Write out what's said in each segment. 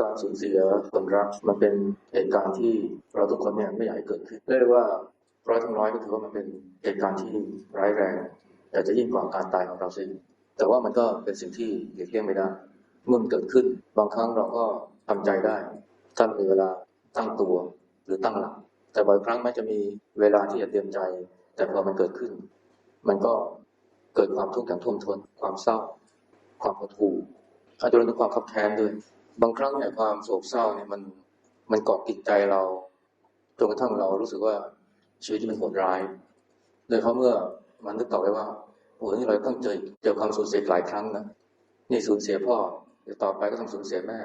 การสูญเสียคนรักมันเป็นเหตุการณ์ที่เราทุกคนเนี่ยไม่อยากให้เกิดขึ้นเรียกได้ว่าร้อยทั้งร้อยก็ถือว่ามันเป็นเหตุการณ์ที่ร้ายแรงแต่จะยิ่งกว่าการตายของเราซิแต่ว่ามันก็เป็นสิ่งที่หลีกเลี่ยงไม่ได้เมื่อมันเกิดขึ้น บางครั้งเราก็ทำใจได้ถ้ามีเวลาตั้งตัวหรือตั้งหลักแต่บ่อยครั้งแม้จะมีเวลาที่จะเตรียมใจ แต่พอมันเกิดขึ้น มันก็เกิดความทุกข์อย่างท่วมท้นความเศร้า ความหดหู่อาจจะรวมถึงความขับแค้นด้วย บางครั้งเนี่ยความโศกเศร้าเนี่ยมันมันเกาะกินใจเราจนกระทั่งเรารู้สึกว่าชีวิตที่มันโหดร้ายโดยเพราะเมื่อมันนึกต่อไปว่าโอ้โหนี่เราต้องเจอเจอความสูญเสียหลายครั้งนะนี่สูญเสียพ่อเดี๋ยวต่อไปก็ต้องสูญเสียแม่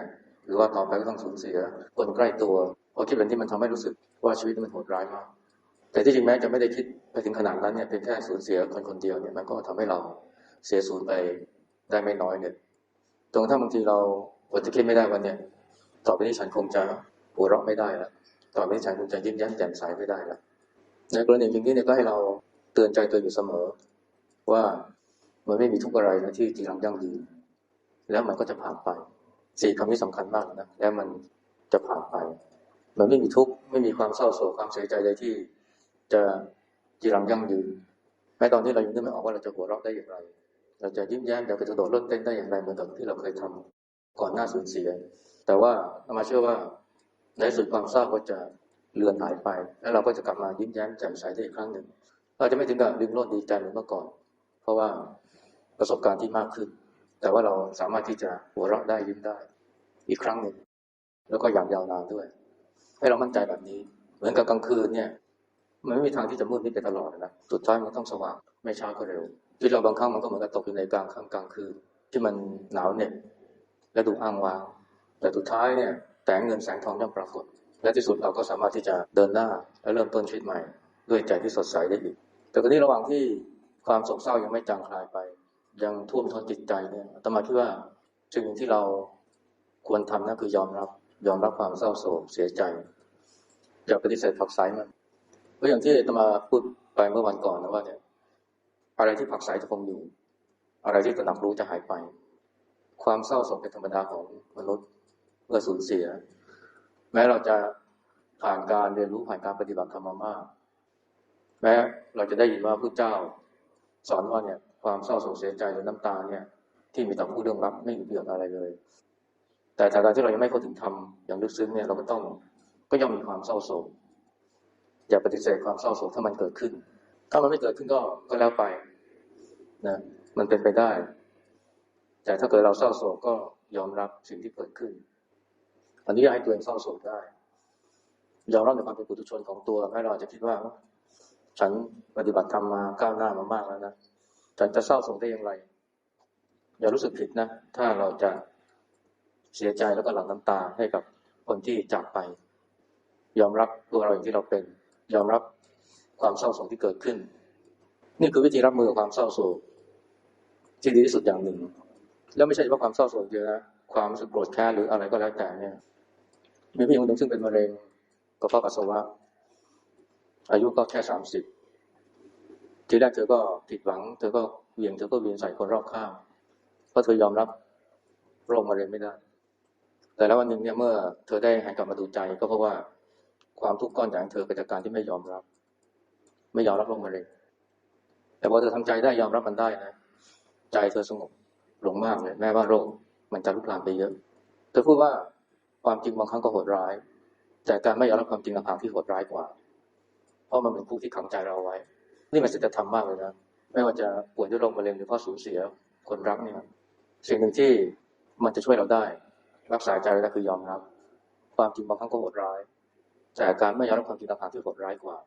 หรือว่าต่อไปก็ต้องสูญเสียคนใกล้ตัวพอคิดแบบนี้มันทำให้รู้สึกว่าชีวิตมันโหดร้ายมาก แต่ที่จริงแม้จะไม่ได้คิดไปถึงขนาดนั้นเนี่ยเป็นแค่สูญเสียคนคนเดียวเนี่ยมันก็ทำให้เราเสียสูญไปได้ไม่น้อยเนี่ยจนกระทั่งบางทีเรา อดจะคิดไม่ได้วันเนี่ยต่อไปนี้ฉันคงจะหัวเราะไม่ได้แล้วต่อไปนี้ฉันคงจะยิ้มแย้มแจ่มใสไม่ได้แล้วในกรณีอย่างนี้เนี่ยก็ให้เราเตือนใจตัวอยู่เสมอ ว่ามันไม่มีทุกอะไรนะที่จีรังยั่งยืนแล้วมันก็จะผ่านไปสี่คำนี้สำคัญมากนะแล้วมันจะผ่านไป มันไม่มีทุกข์ไม่มีความเศร้าโศกความเสียใจเลยที่จะจีรังยั่งยืนแม้ตอนที่เรายังนึกไม่ออกว่าเราจะหัวเราะได้อย่างไร เราจะยิ้มแย้มเราจะกระโดดเล่นเต้นได้อย่างไรเหมือนกับที่เราเคยทำ ก่อนหน้าสูญเสีย แต่ว่าเรามาเชื่อว่าในสุดความเศร้าก็จะเลือนหายไป แล้วเราก็จะกลับมายิ้มแย้มแจ่มใสได้อีกครั้งหนึ่งเราจะไม่ถึงกับลืมโลดดีใจเหมือนเมื่อก่อน เพราะว่าประสบการณ์ที่มากขึ้น แต่ว่าเราสามารถที่จะหัวเราะได้ยิ้มได้อีกครั้งหนึ่งแล้วก็อย่างยาวนานด้วย ให้เรามั่นใจแบบนี้ เหมือนกับกลางคืนเนี่ยมันไม่มีทางที่จะมืดมิดไปตลอดนะสุดท้ายมันต้องสว่างไม่ช้าก็เร็วชีวิตเราบางครั้งมันก็เหมือนกับตกอยู่ในกลางค่ำกลางคืนที่มันหนาวเหน็บ และดูอ้างว้างแต่สุดท้ายเนี่ยแสงเงินแสงทองย่อมปรากฏ และที่สุดเราก็สามารถที่จะเดินหน้าและเริ่มต้นชีวิตใหม่ ด้วยใจที่สดใสได้อีก แต่ตอนนี้ระหว่างที่ความโศกเศร้ายังไม่จางคลายไป ยังท่วมท้นจิตใจเนี่ยอาตมาคิดว่าสิ่งที่เราควรทำนั่นคือยอมรับ ยอมรับความเศร้าโศกเสียใจอย่าปฏิเสธผักไสมันเพราะอย่างที่อาตมาพูดไปเมื่อวันก่อนนะว่าเนี่ยอะไรที่ผักใสจะคงอยู่ อะไรที่ตระหนักรู้จะหายไป ความเศร้าโศกเป็นธรรมดาของมนุษย์เมื่อสูญเสีย แม้เราจะผ่านการเรียนรู้ผ่านการปฏิบัติธรรมมามากแม้เราจะได้ยินว่าพระเจ้า สอนว่าเนี่ยความเศร้าโศกเสียใจหรือน้ำตาเนี่ย ที่มีต่อผู้เรื่องรับไม่มีประโยชน์อะไรเลย แต่จากการที่เรายังไม่เข้าถึงธรรมอย่างลึกซึ้งเนี่ยเราก็ต้องก็ย่อมมีความเศร้าโศกอย่าปฏิเสธความเศร้าโศกถ้ามันเกิดขึ้น ถ้ามันไม่เกิดขึ้นก็ก็แล้วไปนะมันเป็นไปได้ แต่ถ้าเกิดเราเศร้าโศกก็ยอมรับสิ่งที่เกิดขึ้นอันนี้ให้ตัวเองเศร้าโศกได้ ยอมรับในความเป็นปุถุชนของตัวแม้เราอาจจะคิดว่า ฉันปฏิบัติธรรมมาก้าวหน้ามามากแล้วนะฉันจะเศร้าโศกได้อย่างไร อย่ารู้สึกผิดนะ ถ้าเราจะเสียใจแล้วก็หลั่งน้ำตาให้กับคนที่จากไป ยอมรับตัวเราอย่างที่เราเป็น ยอมรับความเศร้าโศกที่เกิดขึ้น นี่คือวิธีรับมือกับความเศร้าโศกที่ดีที่สุดอย่างหนึ่ง แล้วไม่ใช่เฉพาะความเศร้าโศกเดียวนะความรู้สึกโกรธแค้นหรืออะไรก็แล้วแต่เนี่ยมีผู้หญิงคนหนึ่งซึ่งเป็นมะเร็งกระเพาะปัสสาวะ อายุก็แค่สามสิบทีแรกเธอก็ผิดหวัง เธอก็เวียงเธอก็เวียนใส่คนรอบข้างเพราะเธอยอมรับโรคมะเร็งไม่ได้ แต่แล้ววันหนึ่งเนี่ยเมื่อเธอได้หันกลับมาดูใจก็เพราะว่าความทุกข์ก้อนใหญ่ของเธอเกิดจากการที่ไม่ยอมรับ ไม่ยอมรับโรคมะเร็งแต่พอเธอทำใจได้ยอมรับมันได้นะใจเธอสงบ ลงมากเลยแม้ว่าโรคมันจะลุกลามไปเยอะเธอพูดว่าความจริงบางครั้งก็โหดร้าย แต่การไม่ยอมรับความจริงต่างหากที่โหดร้ายกว่า เพราะมันเป็นคุกที่ขังใจเราไว้ นี่มันสัจธรรมมากเลยนะไม่ว่าจะป่วยด้วยโรคมะเร็งหรือพราะสูญเสียคนรักเนี่ยสิ่งหนึ่งที่มันจะช่วยเราได้ รักษาใจเราได้คือยอมรับ ความจริงบางครั้งก็โหดร้าย แต่การไม่ยอมรับความจริงต่างหากที่โหดร้ายกว่า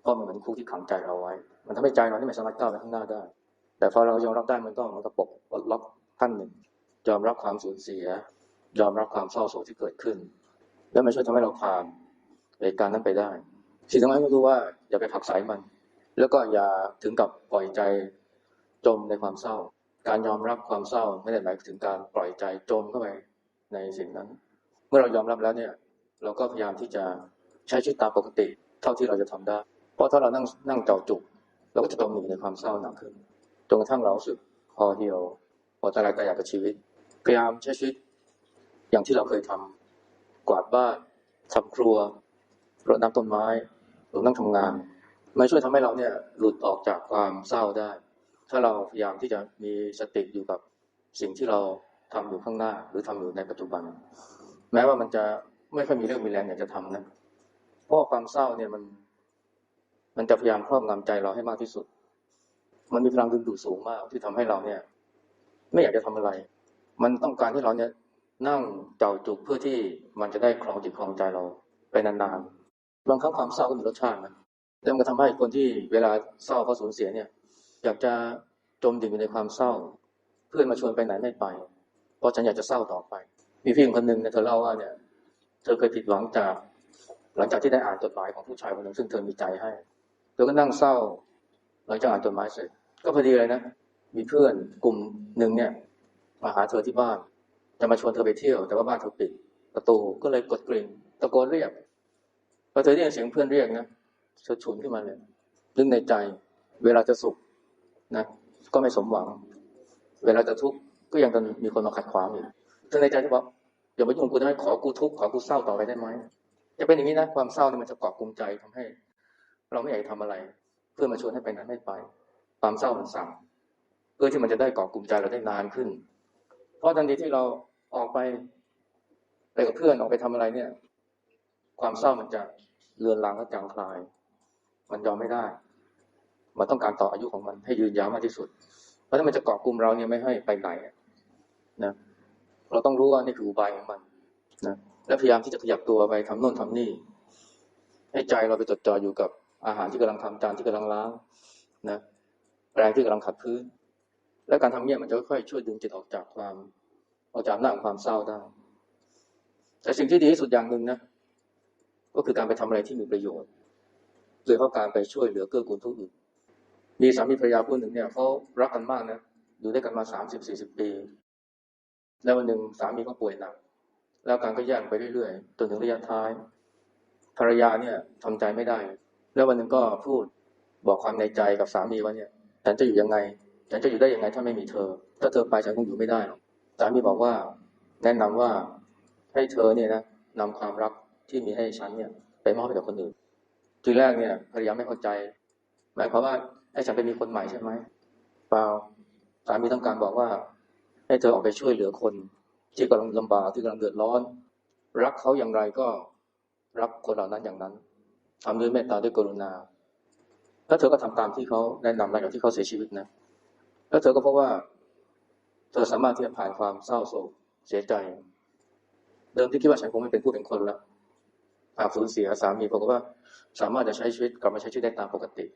เพราะมันเหมือนคุกที่ขังใจเราไว้ มันทำให้ใจเรานี่ไม่สามารถก้าวไปข้างหน้าได้ แต่พอเรายอมรับได้มันก็มันก็ปกปลดล็อกขั้นหนึ่ง ยอมรับความสูญเสีย ยอมรับความเศร้าโศกที่เกิดขึ้น แล้วมันช่วยทำให้เราผ่านเหตุการณ์นั้นไปได้ สิ่งสำคัญก็คือว่าอย่าไปผักสายมัน แล้วก็อย่าถึงกับปล่อยใจจมในความเศร้า การยอมรับความเศร้าไม่ได้หมายถึงการปล่อยใจจมเข้าไปในสิ่งนั้น เมื่อเรายอมรับแล้วเนี่ยเราก็พยายามที่จะใช้ชีวิตตามปกติ เท่าที่เราจะทำได้ เพราะถ้าเรานั่งนั่งเจ้าจุกเราก็จะจมอยู่ในความเศร้าหนักขึ้น นกระทั่งเราสึกพอเหี่ยวพอตายตายอยากับชีวิต พยายามใช้ชีวิต อย่างที่เราเคยทวาดบ้านทำครัวรดน้ำต้นไม้หรือนั่งทำงานมันช่วยทำให้เราเนี่ยหลุดออกจากความเศร้าได้ ถ้าเราพยายามที่จะมีสติอยู่กับสิ่งที่เราทำอยู่ข้างหน้า หรือทำอยู่ในปัจจุบัน แม้ว่ามันจะไม่ค่อยมีเรื่องมีแรงอยากจะทำนะเพราะความเศร้าเนี่ยมัน มันจะพยายามครอบงำใจเราให้มากที่สุด มันมีพลังดึงดูดสูงมากที่ทำให้เราเนี่ย ไม่อยากจะทำอะไร มันต้องการให้เราเนี่ยนั่งเจ้าจุกเพื่อที่มันจะได้ครองจิตครองใจเราไปนานๆ บางครั้งความเศร้าก็มีรสชาตินะแล้วมันก็ทำให้คนที่เวลาเศร้าเขาสูญเสียเนี่ย อยากจะจมดิ่งอยู่ในความเศร้า เพื่อนมาชวนไปไหนไม่ไป เพราะฉันอยากจะเศร้าต่อไป มีพี่คนหนึ่งเนี่ยเธอเล่าว่าเนี่ย เธอเคยผิดหวังจาก หลังจากที่ได้อ่านจดหมายของผู้ชายคนหนึ่งซึ่งเธอมีใจให้ เธอก็นั่งเศร้า หลังจากอ่านจดหมายเสร็จ ก็พอดีเลยนะ มีเพื่อนกลุ่มหนึ่งเนี่ย มาหาเธอที่บ้าน จะมาชวนเธอไปเที่ยว แต่ว่าบ้านเธอปิด ประตูก็เลยกดกริ่งตะโกนเรียกพอเธอได้ยินเสียงเพื่อนเรียกนะเธอฉุนขึ้นมาเลยนึกในใจ เวลาจะสุขนะ ก็ไม่สมหวัง เวลาจะทุกข์ก็ยังจะมีคนมาขัดขวางอยู่เธอในใจที่บอกอย่ามายุ่งกูได้ไหมขอกูทุกข์ขอกูเศร้าต่อไปได้ไหมจะเป็นอย่างนี้นะความเศร้าเนี่ยมันจะเกาะกลุ่มใจทำให้ เราไม่อยากจะทำอะไร เพื่อนมาชวนให้ไปนั้นไม่ไป ความเศร้ามันสั่งเพื่อที่มันจะได้เกาะกลุ่มใจเราได้นานขึ้น เพราะทันทีที่เราออกไปไปกับเพื่อนออกไปทำอะไรเนี่ย ความเศร้ามันจะเลือนลางและจางคลาย มันยอมไม่ได้ มันต้องการต่ออายุของมันให้ยืนยาวมากที่สุด เพราะถ้ามันจะเกาะกลุ่มเราเนี่ยไม่ให้ไปไหนนะเราต้องรู้ว่านี่คืออุบายของมันนะและพยายามที่จะขยับตัวไปทำโน่นทำนี่ ให้ใจเราไปจดจ่ออยู่กับอาหารที่กำลังทำจานที่กำลังล้างนะ แรงที่กำลังขัดพื้น และการทำเนี่ยมันจะค่อยๆช่วยดึงจิตออกจากความออกจากหน้าของความเศร้าได้ แต่สิ่งที่ดีที่สุดอย่างหนึ่งนะ ก็คือการไปทำอะไรที่มีประโยชน์โดยเฉพาะการไปช่วยเหลือเกื้อกูลผู้อื่น มีสามีภรรยาคู่หนึ่งเนี่ยเขารักกันมากนะ อยู่ด้วยกันมาสามสิบสี่สิบปี แล้ววันหนึ่งสามีก็ป่วยหนัก แล้วการก็ย่งไปเรื่อยๆ จนถึงระยะท้าย ภรรยาเนี่ยทำใจไม่ได้ แล้ววันหนึ่งก็พูดบอกความในใจกับสามีว่าเนี่ย ฉันจะอยู่ยังไง ฉันจะอยู่ได้ยังไงถ้าไม่มีเธอ ถ้าเธอไปฉันคงอยู่ไม่ได้หรอกสามีบอกว่า แนะนำว่าให้เธอเนี่ยนะนำความรักที่มีให้ฉันเนี่ย ไปมอบให้กับคนอื่น ทีแรกเนี่ยภรรยาไม่เข้าใจ หมายความว่าให้ฉันไปมีคนใหม่ใช่ไหมเปล่าสามีต้องการบอกว่า ให้เธอออกไปช่วยเหลือคน ที่กำลังลำบากที่กำลังเดือดร้อน รักเขาอย่างไรก็รักคนเหล่านั้นอย่างนั้นทำด้วยเมตตาด้วยกรุณา แล้วเธอก็ทำตามที่เขาแนะนำหลังจากที่เขาเสียชีวิตนะ แล้วเธอก็พบว่า เธอสามารถที่จะผ่านความเศร้าโศกเสียใจ เดิมที่คิดว่าฉันคงไม่เป็นผู้เป็นคนละหากสูญเสียสามีบอกว่า สามารถจะใช้ชีวิตกลับมาใช้ชีวิตได้ตามปกติ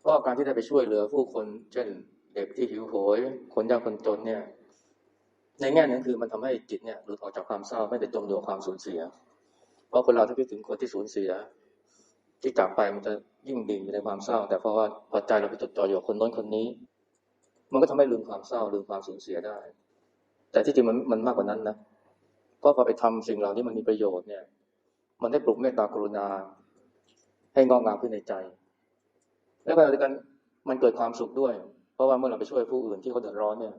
เพราะการที่ได้ไปช่วยเหลือผู้คน เช่น เด็กที่หิวโหย คนยากคนจนเนี่ย ในแง่หนึงคือมันทำให้จิตเนี่ยหลุดออกจากความเศร้าไม่ได้จมอยู่กับความสูญเสีย เพราะคนเราถ้าคิดถึงคนที่สูญเสีย ที่จากไปมันจะยิ่งดิ่งอยู่ในความเศร้า แต่เพราะว่าพอใจเราไปจดจ่ออยู่คนน้นคนนี้ มันก็ทำให้ลืมความเศร้าลืมความสูญเสียได้ แต่ที่จริงมันมันมากกว่านั้นนะเพราะพอไปทำสิ่งเหล่านี้มันมีประโยชน์เนี่ย มันได้ปลุกเมตตากรุณา ให้งอกงามขึ้นในใจ แล้วก็เดียวกันมันเกิดความสุขด้วย เพราะว่าเมื่อเราไปช่วยผู้อื่นที่เขาเดือดร้อนเนี่ย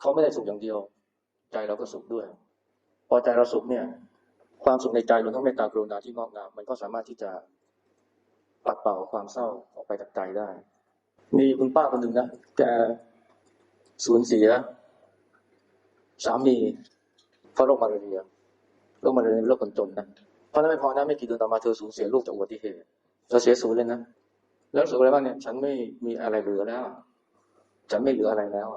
เขาไม่ได้สุขอย่างเดียว ใจเราก็สุขด้วย พอใจเราสุขเนี่ย ความสุขในใจรวมทั้งเมตตากรุณาที่งอกงามมันก็สามารถที่จะปัดเป่าความเศร้าออกไปจากใจได้ มีคุณป้าคนหนึ่งนะแกสูญเสีย สามีเพราะโรคมาเรียโรคมาเรียเป็นโรคคนจนนะเพราะนั้นไม่พอนะไม่กี่เดือนต่อมาเธอสูญเสียลูกจากอุบัติเหตุเธอเสียศูนย์เลยนะแล้วรู้สึกอะไรบ้างเนี่ย ฉันไม่มีอะไรเหลือแล้วฉันไม่เหลืออะไรแล้ว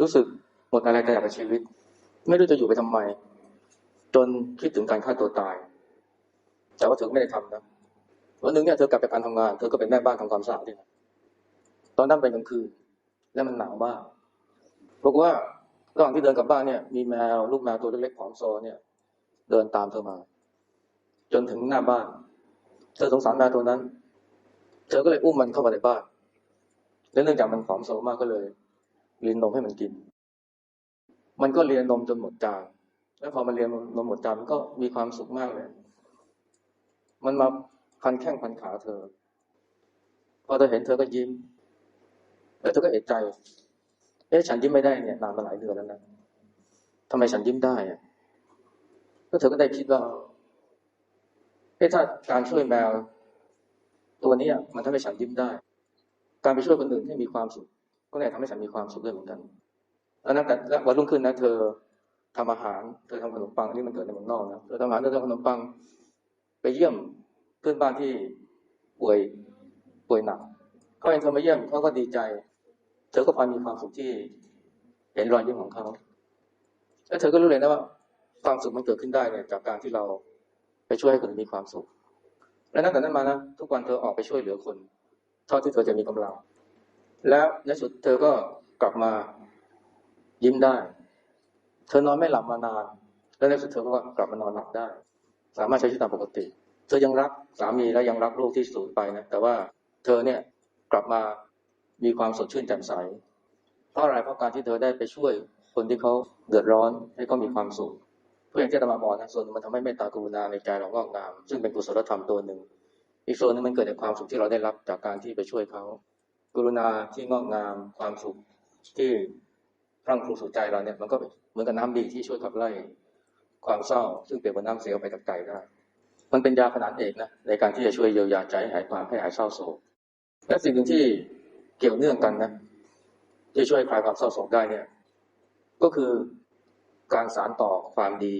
รู้สึกหมดอะไรแต่อยากกับชีวิต ไม่รู้จะอยู่ไปทำไม จนคิดถึงการฆ่าตัวตาย แต่ว่าเธอไม่ได้ทำนะวันหนึ่งเนี่ยเธอกลับจากการทำงาน เธอก็เป็นแม่บ้านทำความสะอาดที่นะตอนนั้นเป็นกลางคืน แล้วมันหนาวมากบอกว่าระหว่างที่เดินกลับบ้านเนี่ย มีแมวลูกแมวตัวเล็กๆผอมโซเนี่ย เดินตามเธอมา จนถึงหน้าบ้าน เธอสงสารแมวตัวนั้น เธอก็เลยอุ้มมันเข้ามาในบ้านแล้วเนื่องจากมันผอมโซมากก็เลยเลียนนมให้มันกิน มันก็เลียนนมจนหมดจาน แล้วพอมันเลียนนมหมดจานมันก็มีความสุขมากเลย มันมาพันแข้งพันขาเธอ พอเธอเห็นเธอก็ยิ้ม แล้วเธอก็เอะใจ เอ๊ะฉันยิ้มไม่ได้เนี่ยนานมาหลายเดือนแล้วนะทำไมฉันยิ้มได้อะแล้วเธอก็ได้คิดว่าเฮ้ถ้าการช่วยแมว ตัวนี้มันทำให้ฉันยิ้มได้ การไปช่วยคนอื่นให้มีความสุข ก็เลยทำให้ฉันมีความสุขด้วยเหมือนกันแล้วนั้นแต่วันรุ่งขึ้นนะเธอ ทำอาหาร เธอทำขนมปังอันนี่มันเกิดในเมืองนอกนะเธอทำอาหารเธอทำขนมปัง ไปเยี่ยมเพื่อนบ้านที่ป่วยป่วยหนักเขาเห็นเธอมาเยี่ยมเขาก็ดีใจ เธอก็พอมีความสุขที่เห็นรอยยิ้มของเขาแล้วเธอก็รู้เลยนะว่าความสุขมันเกิดขึ้นได้เนี่ยจากการที่เราไปช่วยให้คนมีความสุข และนับแต่นั้นมานะทุกวันเธอออกไปช่วยเหลือคนเท่าที่เธอจะมีกำลัง แล้วในสุดเธอก็กลับมายิ้มได้ เธอนอนไม่หลับมานาน แล้วในสุดเธอก็กลับมานอนหลับได้ สามารถใช้ชีวิตตามปกติ เธอยังรักสามีและยังรักลูกที่สูญไปนะแต่ว่าเธอเนี่ยกลับมามีความสดชื่นแจ่มใสเพราะอะไรเพราะการที่เธอได้ไปช่วยคนที่เขาเดือดร้อนให้เขามีความสุขเพื่ออย่างที่ธรรมาบอกนะส่วนมันทำให้เมตตากรุณาในใจเรางอกงาม ซึ่งเป็นกุศลธรรมตัวหนึ่ง อีกส่วนนึงมันเกิดจากความสุขที่เราได้รับจากการที่ไปช่วยเขา กรุณาที่งอกงามความสุขที่ พรั่งพรูสู่ใจเราเนี่ยมันก็เหมือนกับน้ำดีที่ช่วยขับไล่ความเศร้า ซึ่งเปรียบเหมือนน้ำเสียไปจากใจได้มันเป็นยาขนาดเอกนะในการที่จะช่วยเยียวยาใจให้หายความให้หายเศร้าโศกและสิ่งหนึ่งที่เกี่ยวเนื่องกันนะที่ช่วยคลายความเศร้าโศกได้เนี่ย ก็คือการสารต่อความดี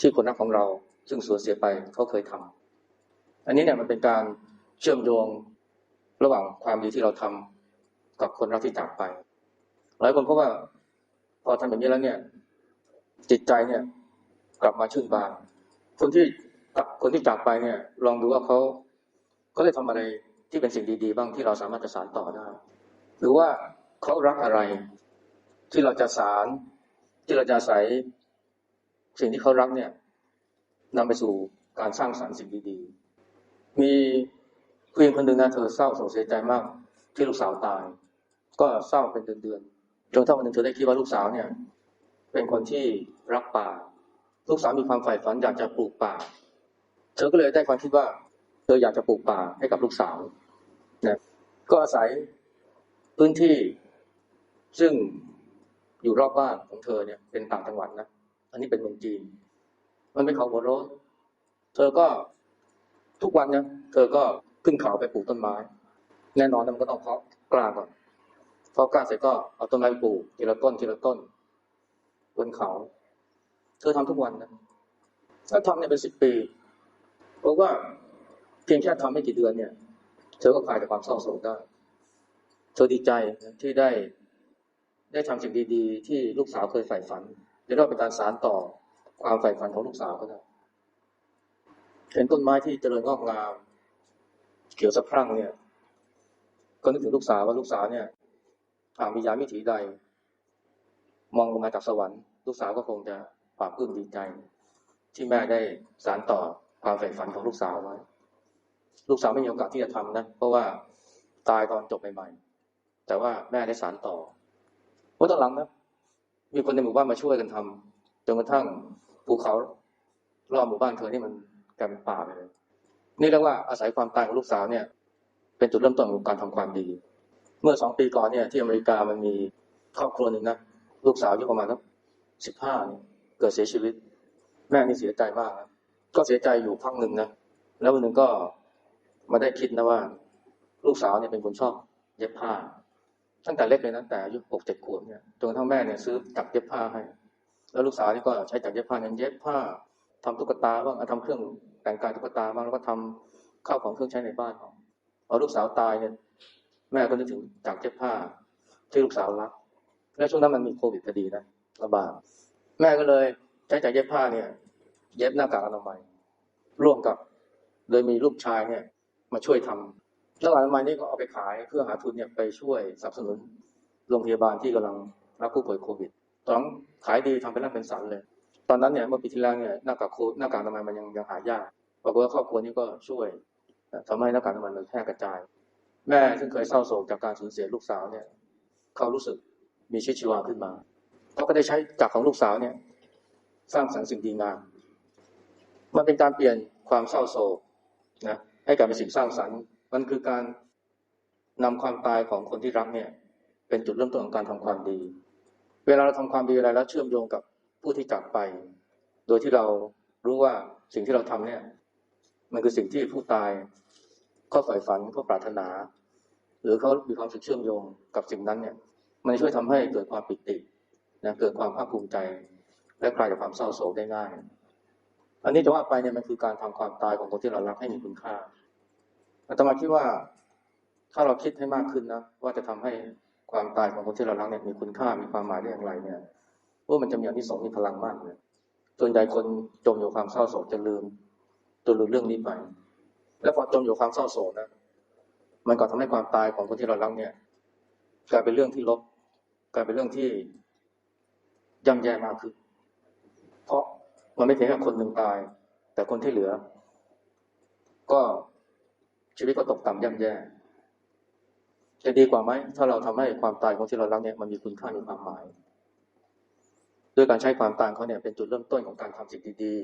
ที่คนรักของเรา ซึ่งสูญเสียไปเขาเคยทำอันนี้เนี่ยมันเป็นการเชื่อมโยงระหว่างความดีที่เราทำกับคนรักที่จากไป หลายคนพบว่า พอทำแบบนี้แล้วเนี่ย จิตใจเนี่ย กลับมาชื่นบาน คนที่คนที่จากไปเนี่ย ลองดูว่าเขาเขาได้ทำอะไรที่เป็นสิ่งดี ๆ บ้างที่เราสามารถจะสานต่อได้ หรือว่าเขารักอะไร ที่เราจะสารที่เราจะใส่สิ่งที่เขารักเนี่ยนำไปสู่การสร้างสรรค์สิ่งดีๆ มีผู้หญิงคนหนึ่งนะเธอเศร้าโศกเสียใจมาก ที่ลูกสาวตาย ก็เศร้าเป็นเดือนๆ จนถ้าวันหนึ่งเธอได้คิดว่าลูกสาวเนี่ย เป็นคนที่รักป่า ลูกสาวมีความใฝ่ฝันอยากจะปลูกป่า เธอก็เลยได้ความคิดว่าเธออยากจะปลูกป่าให้กับลูกสาวนะก็อาศัยพื้นที่ซึ่งอยู่รอบบ้านของเธอเนี่ยเป็นต่างจังหวัดนะอันนี้เป็นเมืองจีน มันเป็นเขาหัวโล้นเธอก็ทุกวันเนี่ยเธอก็ขึ้นเขาไปปลูกต้นไม้ แน่นอนมันก็ต้องเพาะกล้าก่อน พาะกล้าเสร็จก็เอาต้นไม้ปลูกทีละต้นทีละต้นบนเขา เธอทำทุกวันนะถ้าทำเนี่ยเป็นสิบปีเพราะว่าเพียงแค่ทำไม่กี่เดือนเนี่ย เธอก็คลายจากความเศร้าโศกได้ เธอดีใจที่ได้ ได้ทำสิ่งดีๆ ที่ลูกสาวเคยใฝ่ฝันเดี๋ยวเราเป็นการสานต่อความใฝ่ฝันของลูกสาวก็ได้เห็นต้นไม้ที่เจริญงอกงาม เขียวสะพรั่งเนี่ย ก็นึกถึงลูกสาวว่าลูกสาวเนี่ย หากมียามิถีใด มองลงมาจากสวรรค์ ลูกสาวก็คงจะปลาบปลื้มดีใจ ที่แม่ได้สานต่อความใฝ่ฝันของลูกสาวไว้ ลูกสาวไม่มีโอกาสที่จะทำนะเพราะว่าตายตอนจบใหม่ๆแต่ว่าแม่ได้สานต่อเพราะตอนหลังนะมีคนในหมู่บ้านมาช่วยกันทำจนกระทั่งภูเขารอบหมู่บ้านเธอนี่มันกลายเป็นป่าไปเลยนี่เรียกว่าอาศัยความตายของลูกสาวเนี่ย เป็นจุดเริ่มต้นของการทำความดี เมื่อสองปีก่อนเนี่ยที่อเมริกามันมีครอบครัวหนึ่งนะลูกสาวอายุประมาณสักสิบห้าเกิดเสียชีวิต แม่นี่เสียใจมากนะก็เสียใจอยู่พักหนึ่งนะแล้ววันหนึ่งก็มาได้คิดนะว่า ลูกสาวเนี่ยเป็นคนชอบ เย็บผ้า ตั้งแต่เล็กเลยนะแต่อายุหกเจ็ดขวบเนี่ยจนกระทั่งแม่เนี่ยซื้อจักเย็บผ้าให้ แล้วลูกสาวนี่ก็ใช้จักเย็บผ้านี่ยเย็บผ้าทำตุ๊กตาบ้างทำเครื่องแต่งกายตุ๊กตาบ้างแล้วก็ทำข้าวของเครื่องใช้ในบ้านของพอลูกสาวตายเนี่ย แม่ก็นึกถึงจักเย็บผ้าที่ลูกสาวรัก และช่วงนั้นมันมีโควิดพอดีนะระบาดแม่ก็เลยใช้จักเย็บผ้าเนี่ย เย็บหน้ากากอนามัยร่วมกับโดยมีลูกชายเนี่ย มาช่วยทำแล้วหลังมานี้ก็เอาไปขายเพื่อหาทุนเนี่ยไปช่วยสนับสนุนโรงพยาบาลที่กำลังรับผู้ป่วยโควิดตอนขายดีทำเป็นร่างเป็นสันเลย ตอนนั้นเนี่ยเมื่อปีที่แล้วเนี่ยหน้ากากโคหน้ากากอนามัยมันยังยังหายากปรากฏว่าครอบครัวนี้ก็ช่วยทำให้หน้ากากอนามัยมันแพร่กระจาย แม่ซึ่งเคยเศร้าโศกจากการสูญเสียลูกสาวเนี่ย เขารู้สึกมีชีวิตชีวาขึ้นมาเขาก็ได้ใช้จากของลูกสาวเนี่ย สร้างสรรค์สิ่งดีงามมันเป็นการเปลี่ยนความเศร้าโศกนะให้กลายเป็นสิ่งสร้างสรรค์ มันคือการนำความตายของคนที่รักเนี่ย เป็นจุดเริ่มต้นของการทำความดี เวลาเราทำความดีอะไรแล้วเชื่อมโยงกับผู้ที่จากไป โดยที่เรารู้ว่าสิ่งที่เราทำเนี่ย มันคือสิ่งที่ผู้ตาย เขาใฝ่ฝันเขาปรารถนา หรือเขามีความสึกเชื่อมโยงกับสิ่งนั้นเนี่ยมันช่วยทำให้เกิดความปิตินะเกิดความภาคภูมิใจ และกลายจากความเศร้าโศกได้ง่าย อันนี้จะว่าไปเนี่ยมันคือการทำความตายของคนที่เรารักให้มีคุณค่าอาตมาคิดว่าถ้าเราคิดให้มากขึ้นนะว่าจะทำให้ความตายของคนที่เรารักเนี่ยมีคุณค่ามีความหมายได้อย่างไรเนี่ยว่ามันจะมีอนิสงส์มีพลังมากเลยส่วนใหญ่คนจมอยู่ความเศร้าโศกจะลืมจนลืมเรื่องนี้ไป แล้วพอจมอยู่ความเศร้าโศกนะมันก็ทำให้ความตายของคนที่เรารักเนี่ยกลายเป็นเรื่องที่ลบกลายเป็นเรื่องที่ย่ำแย่มากขึ้นเพราะมันไม่เพียงแค่คนหนึ่งตาย แต่คนที่เหลือ ก็ชีวิตก็ตกต่ำย่ำแย่จะดีกว่าไหมถ้าเราทำให้ความตายของที่เรารักเนี่ยมันมีคุณค่ามีความหมายด้วยการใช้ความตายเขาเนี่ยเป็นจุดเริ่มต้นของการทำสิ่งดี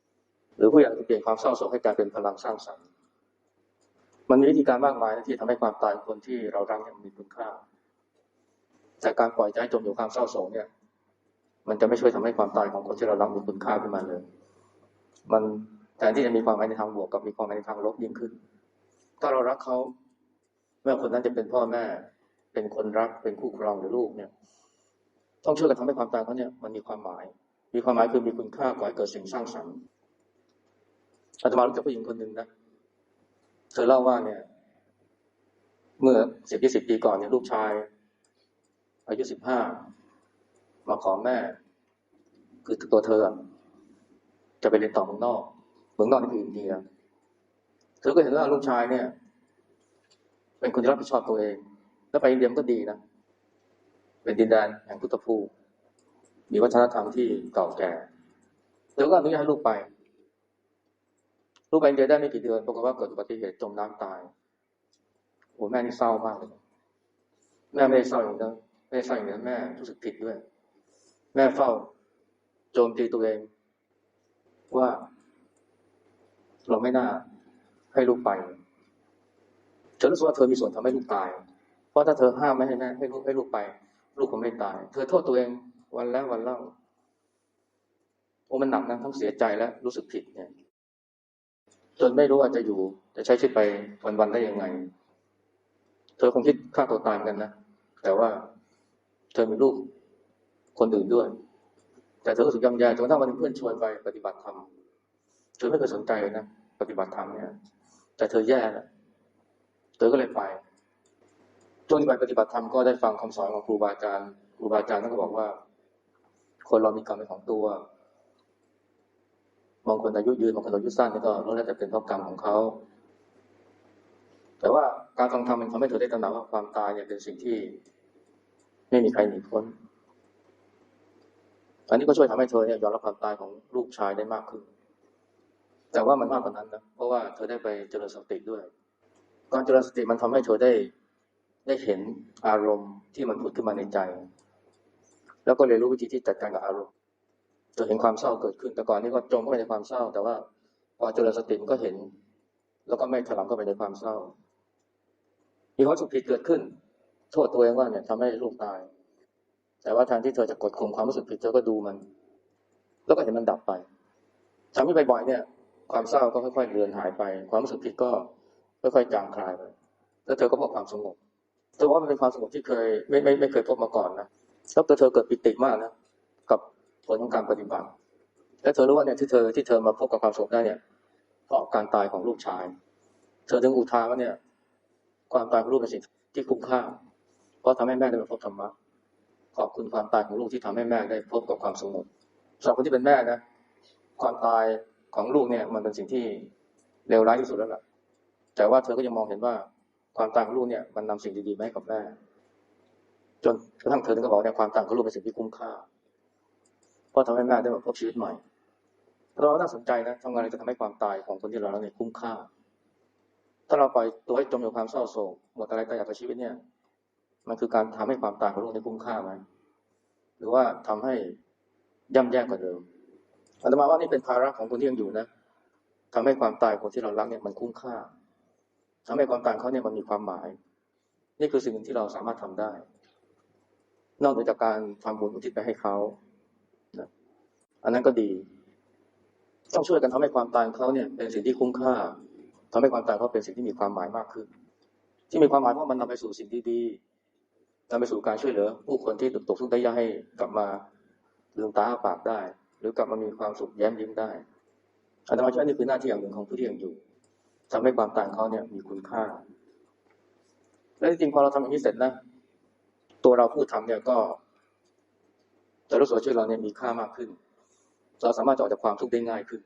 ๆหรือผู้ใหญ่จะเปลี่ยนความเศร้าโศกให้กลายเป็นพลังสร้างสรรค์ มันมีวิธีการมากมายนะที่ทำให้ความตายของคนที่เรารักเนี่ยมีคุณค่า แต่การปล่อยใจจมอยู่ความเศร้าโศกเนี่ย มันจะไม่ช่วยทำให้ความตายของคนที่เรารักมีคุณค่าขึ้นมาเลย มันแทนที่จะมีความหมายในทางบวกกับมีความหมายในทางลบยิ่งขึ้น ถ้าเรารักเขาไม่ว่าคนนั้นจะเป็นพ่อแม่ เป็นคนรัก เป็นคู่ครองหรือลูกเนี่ย ต้องช่วยกันทำให้ความตายเขาเนี่ย มันมีความหมาย มีความหมายคือมีคุณค่าก่อให้เกิดสิ่งสร้างสรรค์อาตมารู้จักผู้หญิงคนหนึ่งนะเธอเล่าว่าเนี่ย เมื่อสิบยี่สิบปีก่อนเนี่ยลูกชาย อายุสิบห้ามาขอแม่ คือตัวเธอ จะไปเรียนต่อเมืองนอกเมืองนอกนี่คืออินเดียเธอก็เห็นว่าลูกชายเนี่ย เป็นคนที่รับผิดชอบตัวเอง แล้วไปอินเดียมก็ดีนะเป็นดินแดนแห่งพุทธภูมิมีวัฒนธรรมที่เก่าแก่เธอก็อนุญาตให้ลูกไป ลูกไปอินเดียได้ไม่กี่เดือนปรากฏว่าเกิดอุบัติเหตุจมน้ำตายโอ้แม่นี่เศร้ามากเลยแม่ไม่ได้เศร้าอย่างเดียวไม่ได้เศร้าอย่างเดียวแม่รู้สึกผิดด้วย แม่เฝ้า โจมตีตัวเอง ว่า เราไม่น่าให้ลูกไปเธอรู้สึกว่าเธอมีส่วนทำให้ลูกตาย เพราะถ้าเธอห้ามไม่ให้แม่ให้ลูกให้ลูกไป ลูกคงไม่ตาย เธอโทษตัวเองวันแล้ววันเล่าโอ้มันหนักนะทั้งเสียใจและรู้สึกผิดเนี่ย จนไม่รู้ว่าจะอยู่ จะใช้ชีวิตไปวันๆได้ยังไง เธอคงคิดฆ่าตัวตายกันนะ แต่ว่าเธอมีลูกคนอื่นด้วย แต่เธอรู้สึกยำแย่จนกระทั่งวันนึงเพื่อนชวนไปปฏิบัติธรรมเธอไม่เคยสนใจเลยนะปฏิบัติธรรมเนี่ย แต่เธอแย่แหละเธอก็เลยไปช่วงที่ไปปฏิบัติธรรมก็ได้ฟังคำสอนของครูบาอาจารย์ครูบาอาจารย์ท่านก็บอกว่า คนเรามีกรรมเป็นของตัว บางคนอายุยืนบางคนอายุสั้นนี่ก็ล้แล้วแต่เป็นเพราะกรรมของเขาแต่ว่าการฟังธรรมมันทำให้เธอได้ตระหนักว่าความตายเนี่ยเป็นสิ่งที่ ไม่มีใครหนีพ้น อันนี้ก็ช่วยทำให้เธอเนี่ยยอมรับความตายของลูกชายได้มากขึ้น แต่ว่ามันมากกว่านั้นนะเพราะว่าเธอได้ไปเจริญสติด้วย การเจริญสติมันทำให้เธอได้ได้เห็นอารมณ์ที่มันผุดขึ้นมาในใจ แล้วก็เรียนรู้วิธีที่จัดการกับอารมณ์ เธอเห็นความเศร้าเกิดขึ้น แต่ก่อนนี้ก็จมเข้าไปในความเศร้า แต่ว่าพอเจริญสติมันก็เห็น แล้วก็ไม่ถลำเข้าไปในความเศร้า มีความสุขผิดเกิดขึ้น โทษตัวเองว่าเนี่ยทำให้ลูกตาย แต่ว่าแทนที่เธอจะกดข่มความรู้สึกผิดเธอก็ดูมัน แล้วก็เห็นมันดับไปทำให้บ่อยๆเนี่ย ความเศร้าก็ค่อยๆเลือนหายไป ความรู้สึกผิดก็ค่อยๆจางคลายไปแล้วเธอก็พบความสงบเธอว่ามันเป็นความสงบที่เคยไม่ไม่ไม่เคยพบมาก่อนนะแล้วตัวเธอเกิดปิติมากนะ ลของการปฏิบัติ และเธอรู้ว่าเนี่ยที่เธอที่เธอมาพบกับความสงบได้เนี่ย เพราะการตายของลูกชาย เธอถึงอุทานว่าเนี่ย ความตายของลูกเป็นสิ่งที่คุ้มค่า เพราะทำให้แม่ได้มาพบธรรมะ ขอบคุณความตายของลูกที่ทำให้แม่ได้พบกับความสงบสำหรับคนที่เป็นแม่นะ ความตายของลูกเนี่ย มันเป็นสิ่งที่เลวร้ายที่สุดแล้วล่ะ แต่ว่าเธอก็ยังมองเห็นว่าความตายของลูกเนี่ยมันนำสิ่งดีๆมาให้กับแม่ จนกระทั่งเธอถึงก็บอกเนี่ยความตายของลูกเป็นสิ่งที่คุ้มค่า เพราะทำให้แม่ได้มาพบชีวิตใหม่ เราน่าสนใจนะทำงานอะไรจะทำให้ความตายของคนที่เรารักเนี่ยคุ้มค่า ถ้าเราปล่อยตัวให้จมอยู่ความเศร้าโศกหมดอะไรตายอยากชีวิตเนี่ย มันคือการทำให้ความตายของลูกนี่คุ้มค่าไหมหรือว่าทำให้ย่ำแย่กว่าเดิมอาตมาว่านี่เป็นภาระของคนที่ยังอยู่นะทำให้ความตายของคนที่เรารักเนี่ยมันคุ้มค่าทำให้ความตายเขาเนี่ยมันมีความหมาย นี่คือสิ่งที่เราสามารถทำได้ นอกจากการทำบุญอุทิศไปให้เขา อันนั้นก็ดี ต้องช่วยกันทำให้ความตายเขาเนี่ยเป็นสิ่งที่คุ้มค่าทำให้ความตายเขาเป็นสิ่งที่มีความหมายมากขึ้น ที่มีความหมายเพราะมันนำไปสู่สิ่งดีๆนำไปสู่การช่วยเหลือ ผู้คนที่ตกทุกข์ได้ยากให้กลับมาลืมตาปากได้ หรือกลับมามีความสุขแย้มยิ้มได้อาตมาเชื่อนี่คือหน้าที่อย่างหนึ่งของผู้ที่ยังอยู่ทำให้ความตายของเขาเนี่ยมีคุณค่า และจริงๆพอเราทำอย่างนี้เสร็จนะตัวเราผู้ทำเนี่ยก็จะรู้สึกว่าชีวิตเราเนี่ยมีค่ามากขึ้น เราสามารถจะออกจากความทุกข์ได้ง่ายขึ้น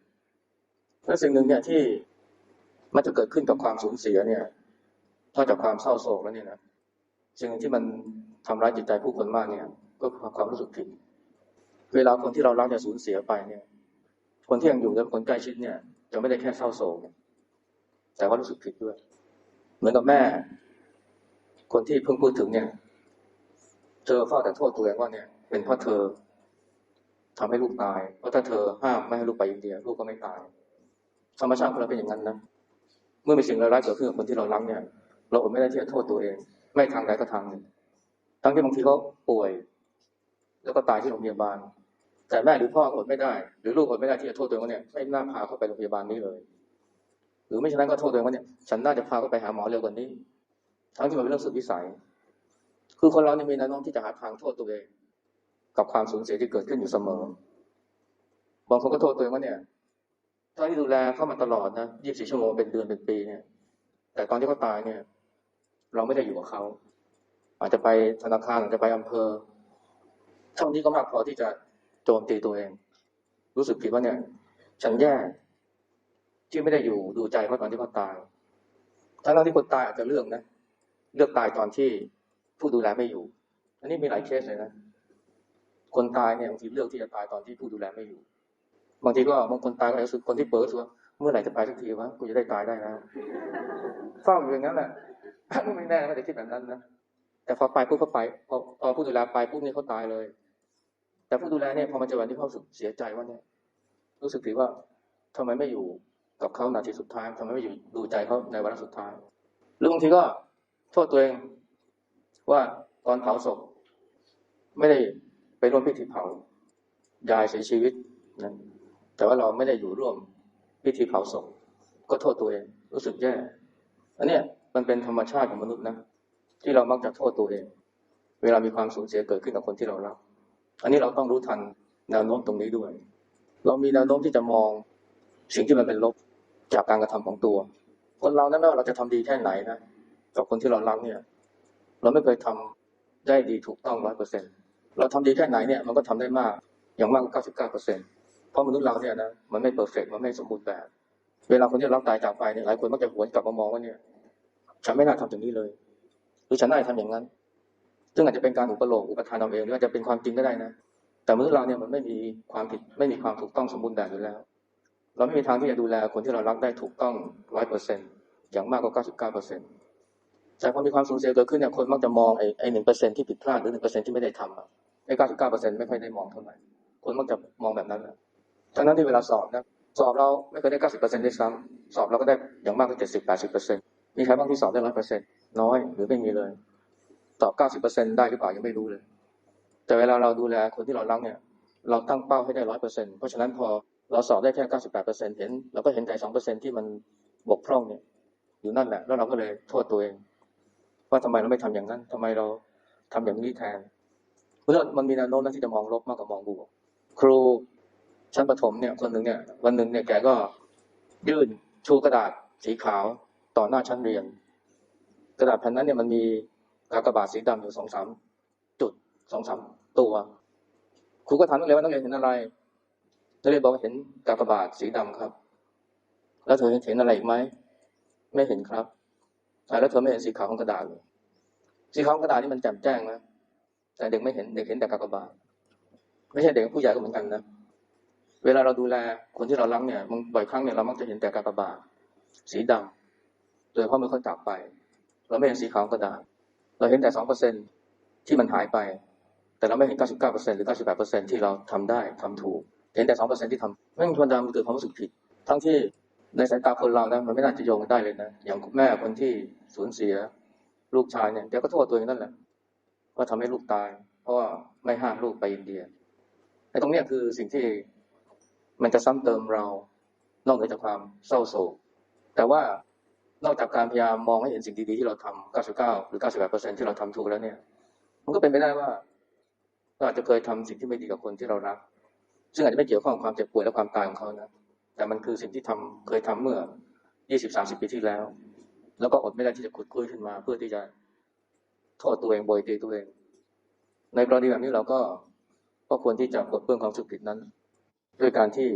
และสิ่งหนึ่งเนี่ยที่มันจะเกิดขึ้นกับความสูญเสียเนี่ยนอกจากความเศร้าโศกแล้วเนี่ยนะสิ่งหนึ่งที่มันทำร้ายจิตใจผู้คนมากเนี่ย ก็คือความรู้สึกผิดเวลาคนที่เรารักจะสูญเสียไปเนี่ย คนที่ยังอยู่และคนใกล้ชิดเนี่ย จะไม่ได้แค่เศร้าโศกแต่ว่ารู้สึกผิดด้วย เหมือนกับแม่ คนที่เพิ่งพูดถึงเนี่ย เธอเฝ้าแต่โทษตัวเองว่าเนี่ย เป็นเพราะเธอ ทำให้ลูกตาย เพราะถ้าเธอห้ามไม่ให้ลูกไปอินเดีย ลูกก็ไม่ตาย ธรรมชาติของเราเป็นอย่างนั้นนะ เมื่อมีสิ่งร้ายเกิดขึ้นกับคนที่เรารักเนี่ย เราอดไม่ได้ที่จะโทษตัวเอง ไม่ทางใดก็ทางหนึ่ง ทั้งที่บางทีเขาป่วย แล้วก็ตายที่โรงพยาบาล แต่แม่หรือพ่ออดไม่ได้ หรือลูกอดไม่ได้ที่จะโทษตัวเองว่าเนี่ยไม่น่าพาเขาไปโรงพยาบาลนี้เลย หรือไม่ฉะนั้นก็โทษตัวเองว่าเนี่ย ฉันน่าจะพาเขาไปหาหมอเร็วกว่านี้ ทั้งที่มันเป็นเรื่องสุดวิสัย คือคนเราเนี่ยมีแนวโน้มที่จะหาทางโทษตัวเอง กับความสูญเสียที่เกิดขึ้นอยู่เสมอ บางคนก็โทษตัวเองว่าเนี่ยตอนที่ดูแลเข้ามาตลอดนะ24ชั่วโมงเป็นเดือนเป็นปีเนี่ย แต่ตอนที่เขาตายเนี่ย เราไม่ได้อยู่กับเขา อาจจะไปธนาคารอาจจะไปอำเภอ เท่านี้ก็มากพอที่จะโจมตีตัวเอง รู้สึกผิดว่าเนี่ย ฉันแย่ที่ไม่ได้อยู่ดูใจเขาตอนที่เขาตายถ้าเราที่คนตายอาจจะเลือกนะ เลือกตายตอนที่ผู้ดูแลไม่อยู่ อันนี้มีหลายเคสเลยนะ คนตายเนี่ยบางทีเลือกที่จะตายตอนที่ผู้ดูแลไม่อยู่ บางทีก็บางคนตายก็รู้สึกคนที่เปิดตัวเมื่อไหร่จะไปสักทีวะกูจะได้ตายได้แล้วเฝ้าอยู่อย่างนั้นแหละไม่แน่ไม่ได้คิดแบบนั้นนะแต่พอไปปุ๊บเขาไปพอพอผู้ดูแลไปปุ๊บนี่เขาตายเลย แต่ผู้ดูแลเนี่ยพอมาเจอวันที่เขาสึกเสียใจว่าเนี่ย รู้สึกผิดว่าทำไมไม่อยู่กับเขานาทีสุดท้ายทำไมไม่อยู่ดูใจเขาในวันสุดท้ายหรือบางทีก็โทษตัวเองว่าตอนเผาศพไม่ได้ ไปร่วมพิธีเผายายเสียชีวิตนะแต่ว่าเราไม่ได้อยู่ร่วมพิธีเผาศพก็โทษตัวเอง รู้สึกแย่อันเนี้ยมันเป็นธรรมชาติของมนุษย์นะที่เรามักจะโทษตัวเอง เวลามีความสูญเสียเกิดขึ้นกับคนที่เรารัก อันนี้เราต้องรู้ทันแนวโน้มตรงนี้ด้วย เรามีแนวโน้มที่จะมองสิ่งที่มันเป็นลบจากการกระทำของตัว คนเรานั้นไม่ว่าเราจะทำดีแค่ไหนนะกับคนที่เรารักเนี่ย เราไม่เคยทำได้ดีถูกต้องร้อยเปอร์เซ็นต์ เราทำดีแค่ไหนเนี่ยมันก็ทำได้มากอย่างมากก็เก้าสิบเก้าเปอร์เซ็นเพราะมนุษย์เราเนี่ยนะมันไม่เพอร์เฟกมันไม่สมบูรณ์แบบ เวลาคนที่เรักตายจากไปเนี่ยหลายคนมักจะหวนกลับมามองว่าเนี่ยฉันไม่น่าทำถึงนี้เลย หรือฉันน่าจะทำอย่างนั้น ซึ่งอาจจะเป็นการอุปโลกอุปทานเอาเองหรืออาจจะเป็นความจริงก็ได้นะ แต่มนุษย์เราเนี่ยมันไม่มีความผิดไม่มีความถูกต้องสมบูรณ์แบบอยู่แล้ว เราไม่มีทางที่จะดูแลคนที่เรารักได้ถูกต้องร้อยเปอร์เซ็นต์อย่างมากก็เก้าสิบเก้าเปอร์เซ็นต์แต่พอมีความสูญเสียเกิดขึ้นเนี่ยคนมักจะมองไอ้ไอ้หนึ่งเปอร์เซ็นที่ผิดพลาดหรือหนึ่งเปอร์เซ็นที่ไม่ได้ทำอะ ไอ้เก้าสิบเก้าเปอร์เซ็นไม่ค่อยได้มองเท่าไหร่คนมักจะมองแบบนั้นนะทั้งนั้นที่เวลาสอบนะสอบเราไม่เคยได้เก้าสิบเปอร์เซ็นต์ด้วยซ้ำสอบเราก็ได้อย่างมากก็เจ็ดสิบแปดสิบเปอร์เซ็นต์มีใครบ้างที่สอบได้ร้อยเปอร์เซ็นต์น้อยหรือไม่มีเลยสอบเก้าสิบเปอร์เซ็นได้หรือเปล่ายังไม่รู้เลย แต่เวลาเราดูแลคนที่เรารักเนี่ย เราตั้งเป้าให้ได้ร้อยเปอร์เซ็นเพราะฉะนั้นพอเราสอบได้แค่เก้าสิบแปดเปอร์เซ็นเห็นเราก็เห็นใจสองเปอร์เซ็นที่มันบกพร่องเนี่ยอยู่นั่นแหละแล้วเราก็เลยโทษตัวเอง ว่าทำไมเราไม่ทำอย่างนั้นทำไมเราทำอย่างนี้แทน เพราะฉะนั้นมันมีแนวโน้มที่จะมองลบมากกว่ามองบวก ครูชั้นประถมเนี่ยคนหนึ่งเนี่ยวันหนึ่งเนี่ยแกก็ยื่นชูกระดาษสีขาวต่อหน้าชั้นเรียน กระดาษแผ่นนั้นเนี่ยมันมีกากบาทสีดำอยู่สองสามจุดสองสามตัว ครูก็ถามนักเรียนว่านักเรียนเห็นอะไรนักเรียนบอกว่าเห็นกากบาทสีดำครับ แล้วเธอเห็นอะไรอีกไหมไม่เห็นครับแล้วเธอไม่เห็นสีขาวของกระดาษเลยสีขาวของกระดาษนี่มันแจ่มแจ้งนะ แต่เด็กไม่เห็นเด็กเห็นแต่กากบาทไม่ใช่เด็กผู้ใหญ่ก็เหมือนกันนะเวลาเราดูแลคนที่เรารักเนี่ยมันบ่อยครั้งเนี่ยเรามักจะเห็นแต่กากบาทสีดำโดยเฉพาะเมื่อเขาจากไป เราไม่เห็นสีขาวกระดาเราเห็นแต่สองเปอร์เซ็นที่มันหายไป แต่เราไม่เห็นเก้าสิบเก้าเปอร์เซ็นหรือเก้าสิบแปดเปอร์เซ็นที่เราทำได้ทำถูก เห็นแต่สองเปอร์เซ็นที่ทำไม่มีคนดำเกิดความรู้สึกผิด ทั้งที่ในสายตาคนเรานะมันไม่น่าจะโยงได้เลยนะอย่างแม่คนที่สูญเสียลูกชายเนี่ยแกก็โทษตัวเองนั่นแหละ ว่าทำให้ลูกตาย เพราะว่าไม่ห้ามลูกไปอินเดียไอ้ตรงเนี้ยคือสิ่งที่มันจะซ้ำเติมเรา นอกเหนือจากความเศร้าโศก แต่ว่านอกจากการพยายามมองให้เห็นสิ่งดีๆที่เราทำ99 หรือ 98%ที่เราทำถูกแล้วเนี่ย มันก็เป็นไปได้ว่าเราอาจจะเคยทำสิ่งที่ไม่ดีกับคนที่เรารัก ซึ่งอาจจะไม่เกี่ยวข้องกับความเจ็บป่วยและความตายของเขานะ แต่มันคือสิ่งที่ทำเคยทำเมื่อ 20-30 ปีที่แล้ว แล้วก็อดไม่ได้ที่จะขุดคุยขึ้นมาเพื่อที่จะ โทษตัวเองโบยตีตัวเอง ในกรณีแบบนี้เราก็ก็ควรที่จะปลดเปลื้องความสึกผิดนั้น ด้วยการที่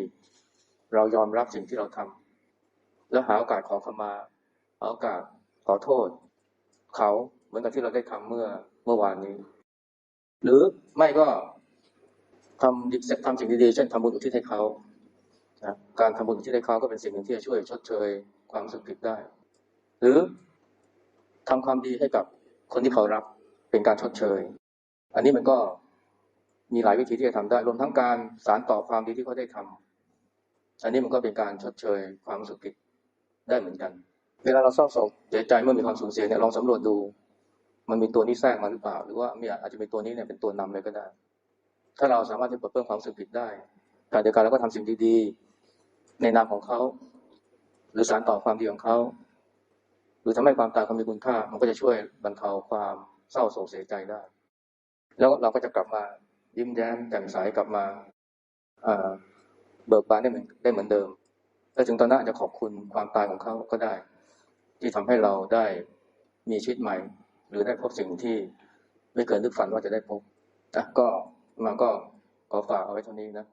เรายอมรับสิ่งที่เราทำแล้วหาโอกาสขอขมาหาโอกาสขอโทษ เขาเหมือนกับที่เราได้ทำเมื่อเมื่อวานนี้ หรือไม่ก็ทำดีทำสิ่งดีๆเช่นทำบุญอุทิศให้เขานะการทำบุญอุทิศให้เขาก็เป็นสิ่งหนึ่งที่จะช่วยชดเชยความรู้สึกผิดได้ หรือทำความดีให้กับ คนที่เขารักเป็นการชดเชย อันนี้มันก็มีหลายวิธีที่จะทำได้ รวมทั้งการสารต่อความดีที่เขาได้ทำอันนี้มันก็เป็นการชดเชยความรู้สึกผิดได้เหมือนกัน เวลาเราเศร้าโศกเสียใจเมื่อมีความสูญเสียเนี่ยลองสำรวจดู มันมีตัวนี้แทรกมาหรือเปล่า หรือว่ามีอาจจะเป็นตัวนี้เนี่ยเป็นตัวนำเลยก็ได้ ถ้าเราสามารถที่จะปลดเปลื้องความรู้สึกผิดได้การเดียวกันเราก็ทำสิ่งดีๆ ในนามของเขา หรือสารต่อความดีของเขา หรือทำให้ความตายเขามีคุณค่า มันก็จะช่วยบรรเทาความเศร้าโศกเสียใจได้ แล้วเราก็จะกลับมายิ้มแย้มแจ่มใสกลับมาเบิกบานได้เหมือนได้เหมือนเดิมแล้วถึงตอนนั้นอาจจะขอบคุณความตายของเขาก็ได้ ที่ทำให้เราได้มีชีวิตใหม่ หรือได้พบสิ่งที่ไม่เคยนึกฝันว่าจะได้พบก็มาก็ขอฝากเอาไว้เท่านี้นะ